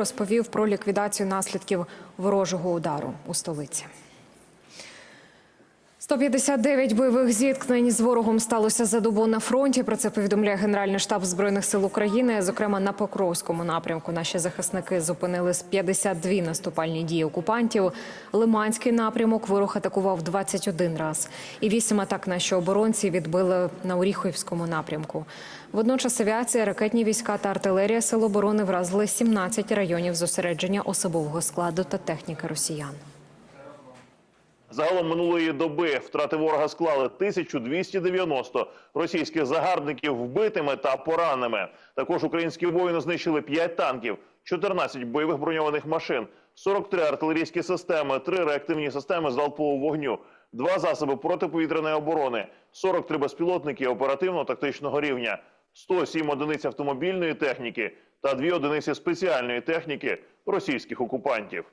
розповів про ліквідацію наслідків ворожого удару у столиці. 159 бойових зіткнень з ворогом сталося за добу на фронті. Про це повідомляє Генеральний штаб збройних сил України. Зокрема, на Покровському напрямку наші захисники зупинили з 52 наступальні дії окупантів. Лиманський напрямок ворог атакував 21 раз. І вісім атак наші оборонці відбили на Оріховському напрямку. Водночас авіація, ракетні війська та артилерія Сил оборони вразили 17 районів зосередження особового складу та техніки росіян. Загалом минулої доби втрати ворога склали 1290 російських загарбників вбитими та пораненими. Також українські воїни знищили 5 танків, 14 бойових броньованих машин, 43 артилерійські системи, 3 реактивні системи залпового вогню, 2 засоби протиповітряної оборони, 43 безпілотники оперативно-тактичного рівня, 107 одиниць автомобільної техніки та 2 одиниці спеціальної техніки російських окупантів.